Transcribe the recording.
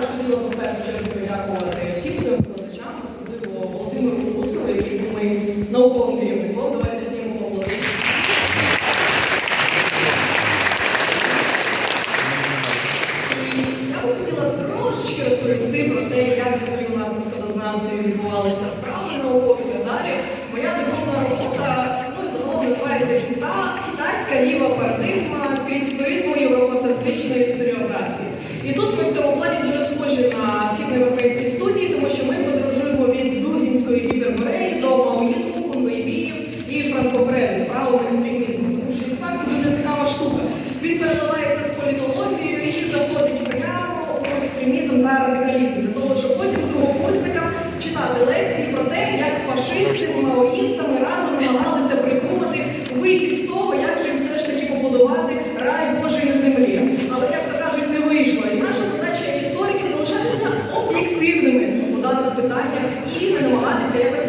також хотіла в першу чергу подякувати всім своїм викладачам, особливо Володимиру Гусову, який був моїм науковим керівником. Давайте всі йому поаплодуємо. Я би хотіла трошечки розповісти про те, як взагалі у нас на сходознавстві відбувалися справи наукові і далі. Моя дипломна робота ну, загалом називається «Кита- китайська ліва парадигма скрізь призму європоцентричної історіографії. І тут ми в цьому плані дуже схожі на східноєвропейські студії, тому що ми подорожуємо від Дугінської гіпербореї до маоїзму, хунвейбінів і франкофрени з правом екстремізму. Тому що історик це дуже цікава штука. Він переливається з політологією і заходить прямо в екстремізм та радикалізм, для того, щоб потім другокурсникам читати лекції про те, як фашисти з маоїстами not, it was easy and